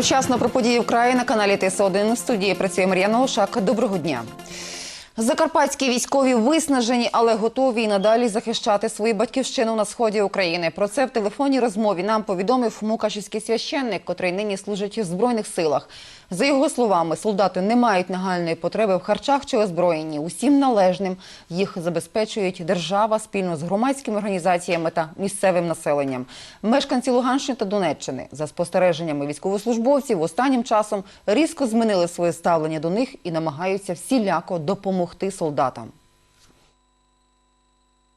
Вчасно про події в краї на каналі ТС1 в студії працює Мар'яна Ошак. Доброго дня. Закарпатські військові виснажені, але готові і надалі захищати свою батьківщину на сході України. Про це в телефонній розмові нам повідомив мукашівський священник, котрий нині служить в збройних силах. За його словами, солдати не мають нагальної потреби в харчах чи озброєнні. Усім належним їх забезпечують держава спільно з громадськими організаціями та місцевим населенням. Мешканці Луганщини та Донеччини за спостереженнями військовослужбовців останнім часом різко змінили своє ставлення до них і намагаються всіляко допомогти солдатам.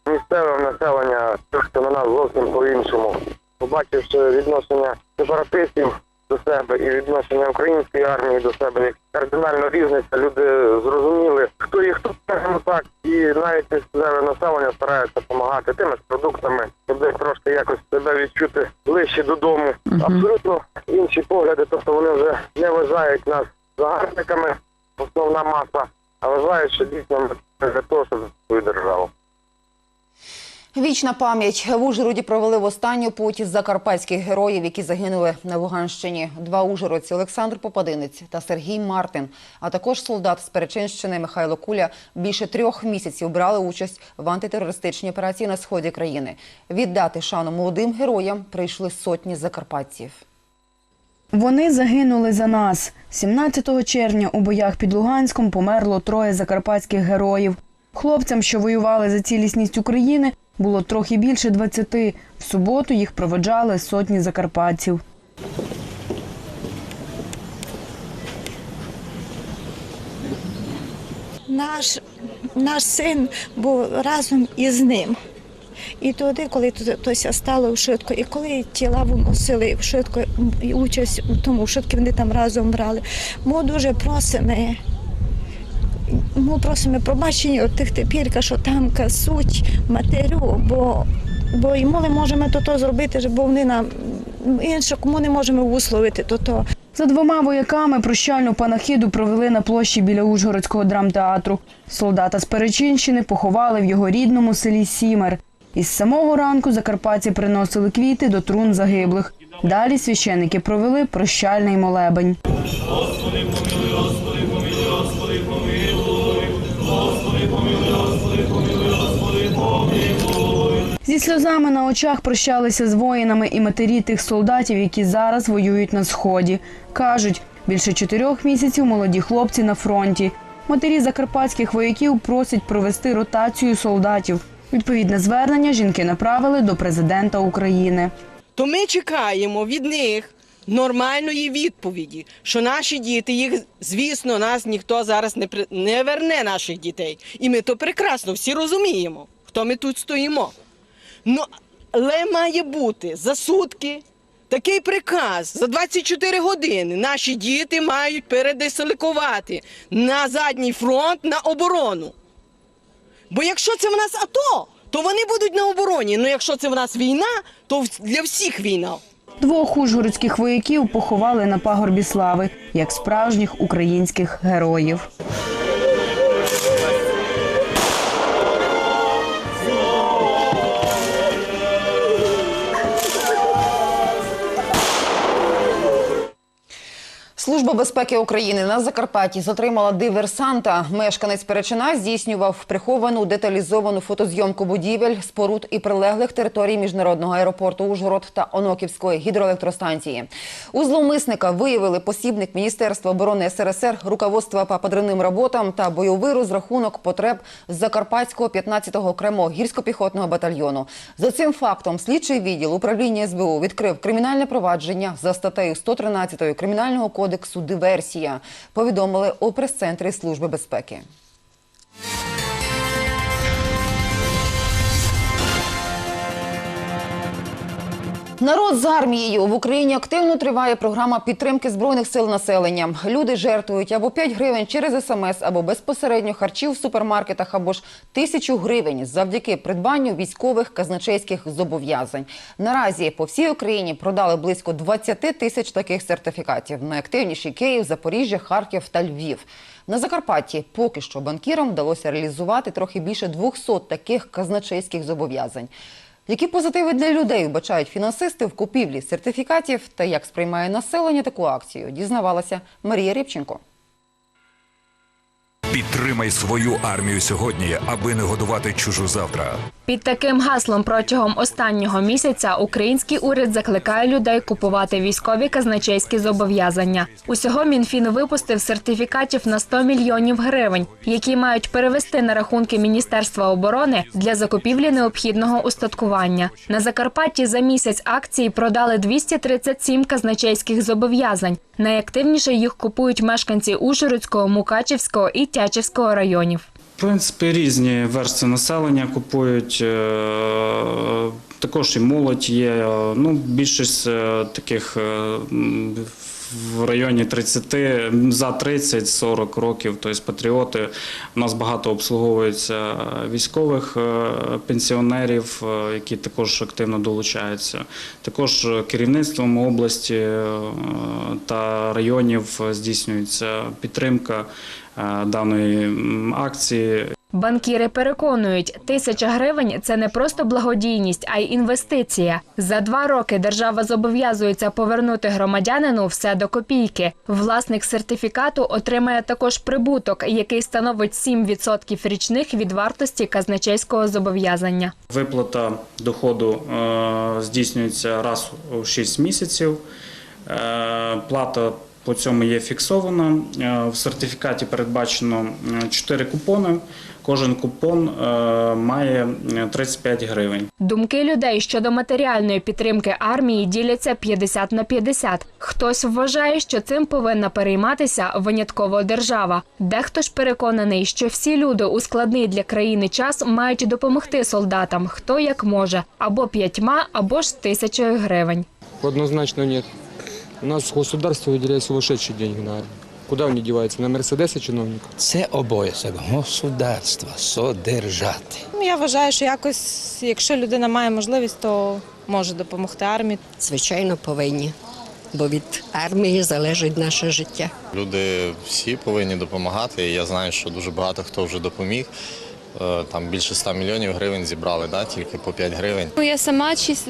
місцеве населення трошки на нас зовсім по-іншому. Побачивши відношення сепаратистів до себе і відношення української армії до себе, як кардинально різниця, люди зрозуміли, хто їх хто, скажімо так, і навіть місцеве населення стараються допомагати тими ж продуктами, щоб трошки якось себе відчути ближче додому. Абсолютно інші погляди, тобто вони вже не вважають нас загарбниками, основна маса, а вважають, що дійсно для того, щоб свою державу. Вічна пам'ять в Ужгороді провели в останню путь закарпатських героїв, які загинули на Луганщині. Два ужгородці Олександр Попадинець та Сергій Мартин, а також солдат з Перечинщини Михайло Куля більше трьох місяців брали участь в антитерористичній операції на сході країни. Віддати шану молодим героям прийшли сотні закарпатців. Вони загинули за нас. 17 червня у боях під Луганськом померло троє закарпатських героїв. Хлопцям, що воювали за цілісність України, було трохи більше 20. В суботу їх проводжали сотні закарпатців. Наш, наш син був разом із ним. І тоді, коли тося стало швидко, і коли тіла виносили швидко і участь у тому, швидко вони там разом брали, ми дуже просимо. Ми просимо пробачення від тих тепер, що там касуть матерю, бо, бо і ми можемо то, то зробити, бо вони нам інше, кому не можемо висловити то то. За двома вояками прощальну панахиду провели на площі біля Ужгородського драмтеатру. Солдата з Перечинщини поховали в його рідному селі Сімер. Із самого ранку закарпатці приносили квіти до трун загиблих. Далі священники провели прощальний молебень. Зі сльозами на очах прощалися з воїнами і матері тих солдатів, які зараз воюють на сході. Кажуть, більше чотирьох місяців молоді хлопці на фронті. Матері закарпатських вояків просять провести ротацію солдатів. Відповідне звернення жінки направили до президента України. то ми чекаємо від них нормальної відповіді, що наші діти, їх, звісно, нас ніхто зараз не, при- не верне наших дітей. І ми то прекрасно всі розуміємо, хто ми тут стоїмо. Ну, але має бути за сутки такий приказ, за 24 години наші діти мають передислокувати на задній фронт на оборону. Бо якщо це в нас АТО, то вони будуть на обороні. Ну якщо це в нас війна, то для всіх війна. Двох ужгородських вояків поховали на пагорбі слави як справжніх українських героїв. Служба безпеки України на Закарпатті затримала диверсанта. Мешканець Перечина здійснював приховану деталізовану фотозйомку будівель, споруд і прилеглих територій міжнародного аеропорту Ужгород та Оноківської гідроелектростанції. У зловмисника виявили посібник Міністерства оборони СРСР, руководства по подривним роботам та бойовий розрахунок потреб Закарпатського 15-го окремого гірсько-піхотного батальйону. За цим фактом слідчий відділ управління СБУ відкрив кримінальне провадження за статтею 113 Кримінального кодексу «Диверсія», повідомили у прес-центрі Служби безпеки. Народ з армією в Україні активно триває програма підтримки збройних сил населення. Люди жертвують або 5 гривень через смс, або безпосередньо харчів в супермаркетах, або ж тисячу гривень завдяки придбанню військових казначейських зобов'язань. Наразі по всій Україні продали близько 20 тисяч таких сертифікатів. Найактивніші Київ, Запоріжжя, Харків та Львів. На Закарпатті поки що банкірам вдалося реалізувати трохи більше 200 таких казначейських зобов'язань. Які позитиви для людей вбачають фінансисти в купівлі сертифікатів та як сприймає населення таку акцію, дізнавалася Марія Рібченко. Підтримай свою армію сьогодні, аби не годувати чужу завтра. Під таким гаслом протягом останнього місяця український уряд закликає людей купувати військові казначейські зобов'язання. Усього Мінфін випустив сертифікатів на 100 мільйонів гривень, які мають перевести на рахунки Міністерства оборони для закупівлі необхідного устаткування. На Закарпатті за місяць акції продали 237 казначейських зобов'язань. Найактивніше їх купують мешканці Ужгородського, Мукачівського і Тячівського районів. В принципі, різні версти населення купують. е, Також і молодь є. Ну, більшість е, таких е, в районі 30, за 30-40 років, тобто патріоти. У нас багато обслуговується військових е, пенсіонерів, е, які також активно долучаються. Також керівництвом області е, та районів здійснюється підтримка даної акції. Банкіри переконують, тисяча гривень це не просто благодійність, а й інвестиція. За два роки держава зобов'язується повернути громадянину все до копійки. Власник сертифікату отримає також прибуток, який становить 7% річних від вартості казначейського зобов'язання. Виплата доходу е, здійснюється раз у 6 місяців. Е, Плата по цьому є фіксована. Е, В сертифікаті передбачено 4 купони. Кожен купон е, має е, 35 гривень. Думки людей щодо матеріальної підтримки армії діляться 50 на 50. Хтось вважає, що цим повинна перейматися винятково держава. Дехто ж переконаний, що всі люди у складний для країни час мають допомогти солдатам, хто як може, або п'ятьма, або ж тисячою гривень. Однозначно нет. У нас государство выделяет сумасшедшие деньги на армию. Куда они деваются? На Мерседесы чиновников? Це обов'язок государства содержати. Ну, Я вважаю, що якось, якщо людина має можливість, то може допомогти армії. Звичайно, повинні, бо від армії залежить наше життя. Люди всі повинні допомагати. Я знаю, що дуже багато хто вже допоміг. Е, Там більше 100 мільйонів гривень зібрали, да, тільки по 5 гривень. Ну, Я сама чис...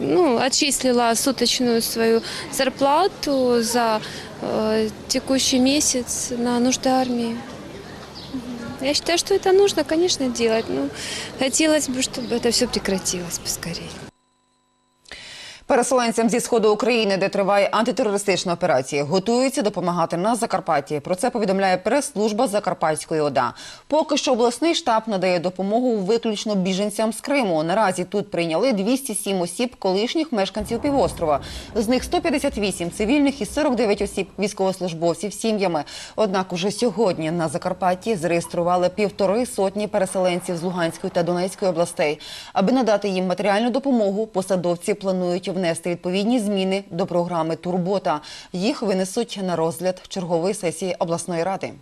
ну, отчислила суточную свою зарплату за э, текущий месяц на нужды армии. Мгм. Я считаю, что это нужно, конечно, делать. Ну, хотелось бы, чтобы это все прекратилось поскорее. Переселенцям зі сходу України, де триває антитерористична операція, готуються допомагати на Закарпатті. Про це повідомляє прес-служба Закарпатської ОДА. Поки що обласний штаб надає допомогу виключно біженцям з Криму. Наразі тут прийняли 207 осіб, колишніх мешканців півострова. З них 158 цивільних і 49 осіб військовослужбовців сім'ями. Однак уже сьогодні на Закарпатті зареєстрували півтори сотні переселенців з Луганської та Донецької областей. Аби надати їм матеріальну допомогу, посадовці планують внести відповідні зміни до програми Турбота. Їх винесуть на розгляд чергової сесії обласної ради.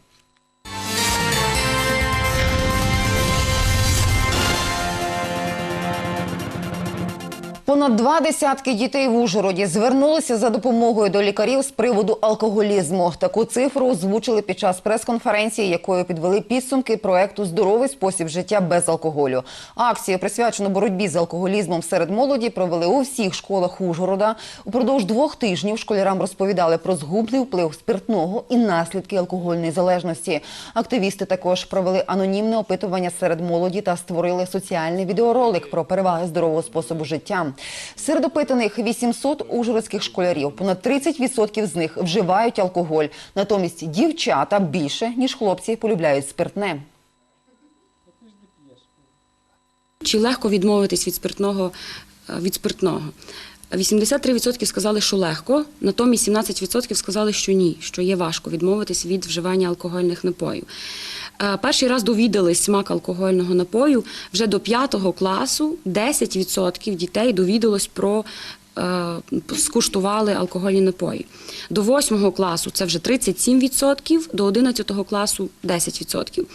Понад два десятки дітей в Ужгороді звернулися за допомогою до лікарів з приводу алкоголізму. Таку цифру озвучили під час прес-конференції, якою підвели підсумки проекту Здоровий спосіб життя без алкоголю. Акцію, присвячену боротьбі з алкоголізмом серед молоді, провели у всіх школах Ужгорода. Упродовж двох тижнів школярам розповідали про згубний вплив спиртного і наслідки алкогольної залежності. Активісти також провели анонімне опитування серед молоді та створили соціальний відеоролик про переваги здорового способу життя. Серед опитаних 800 ужгородських школярів, понад 30% з них вживають алкоголь. Натомість дівчата більше ніж хлопці полюбляють спиртне. Чи легко відмовитись від спиртного е, від спиртного? 83% сказали, що легко, натомість 17% сказали, що ні, що є важко відмовитись від вживання алкогольних напоїв. Е, Перший раз довідались смак алкогольного напою вже до 5 класу 10% дітей довідалось про е, скуштували алкогольні напої. До 8 класу це вже 37%, до 11 класу 10%.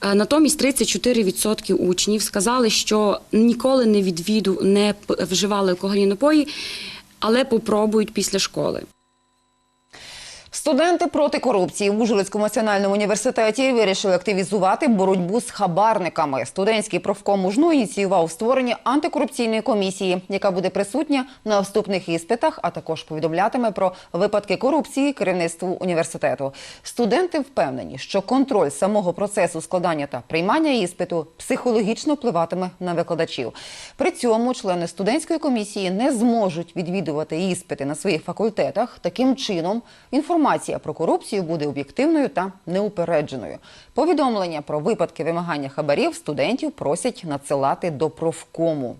Е, Натомість 34% учнів сказали, що ніколи не відвіду, не вживали алкогольні напої, але попробують після школи. Студенти проти корупції в Ужгородському національному університеті вирішили активізувати боротьбу з хабарниками. Студентський профком УЖНУ ініціював створення антикорупційної комісії, яка буде присутня на вступних іспитах, а також повідомлятиме про випадки корупції керівництву університету. Студенти впевнені, що контроль самого процесу складання та приймання іспиту психологічно впливатиме на викладачів. При цьому члени студентської комісії не зможуть відвідувати іспити на своїх факультетах. Таким чином, інформація про корупцію буде об'єктивною та неупередженою. Повідомлення про випадки вимагання хабарів студентів просять надсилати до профкому.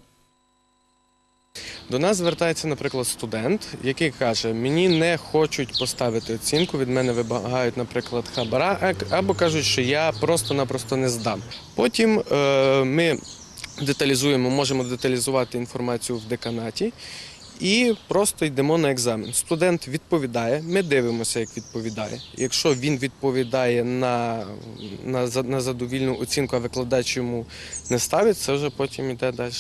До нас звертається, наприклад, студент, який каже: мені не хочуть поставити оцінку, від мене вимагають, наприклад, хабара, або кажуть, що я просто-напросто не здам. Потім е, ми деталізуємо, можемо деталізувати інформацію в деканаті. І просто йдемо на екзамен. Студент відповідає, ми дивимося, як відповідає. Якщо він відповідає на, на, на задовільну оцінку, а викладач йому не ставить, це вже потім йде далі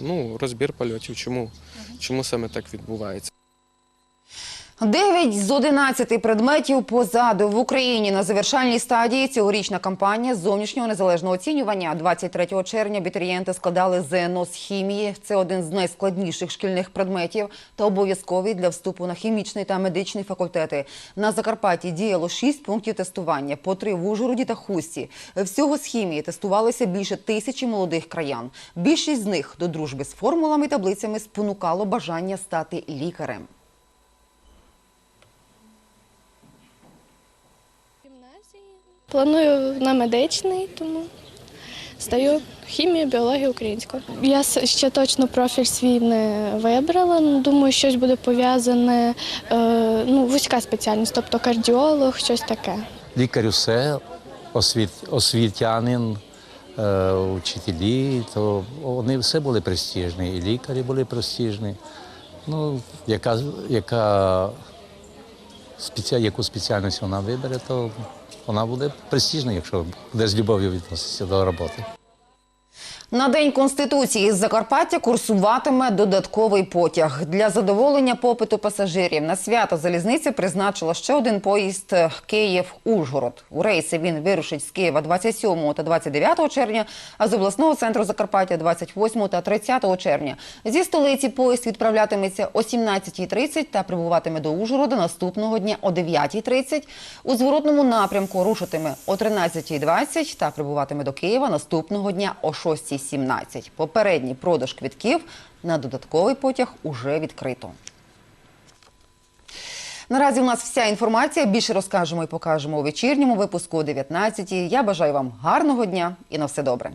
ну, розбір польотів. Чому? Чому саме так відбувається? Дев'ять з 11 предметів позаду в Україні на завершальній стадії цьогорічна кампанія зовнішнього незалежного оцінювання. 23 червня абітурієнти складали ЗНО з хімії. Це один з найскладніших шкільних предметів та обов'язковий для вступу на хімічний та медичний факультети. На Закарпатті діяло 6 пунктів тестування, по три в Ужгороді та Хусті. Всього з хімії тестувалося більше тисячі молодих краян. Більшість з них до дружби з формулами і таблицями спонукало бажання стати лікарем. Планую на медичний, тому здаю хімію, біологію, українську. Я ще точно профіль свій не вибрала. ну, Думаю, щось буде пов'язане, е, ну, вузька спеціальність, тобто кардіолог, щось таке. Лікар усе, освіт, освітянин, е, учителі, то вони все були престижні, і лікарі були престижні. Ну, яка, яка яку спеціальність вона вибере, то вона буде престижна, якщо буде з любов'ю відноситися до роботи. На День Конституції з Закарпаття курсуватиме додатковий потяг. Для задоволення попиту пасажирів на свято залізниця призначила ще один поїзд Київ-Ужгород. У рейси він вирушить з Києва 27 та 29 червня, а з обласного центру Закарпаття 28 та 30 червня. Зі столиці поїзд відправлятиметься о 17.30 та прибуватиме до Ужгорода наступного дня о 9.30. У зворотному напрямку рушитиме о 13.20 та прибуватиме до Києва наступного дня о 6.17. Попередній продаж квітків на додатковий потяг уже відкрито. Наразі у нас вся інформація. Більше розкажемо і покажемо у вечірньому випуску о 19.00. Я бажаю вам гарного дня і на все добре.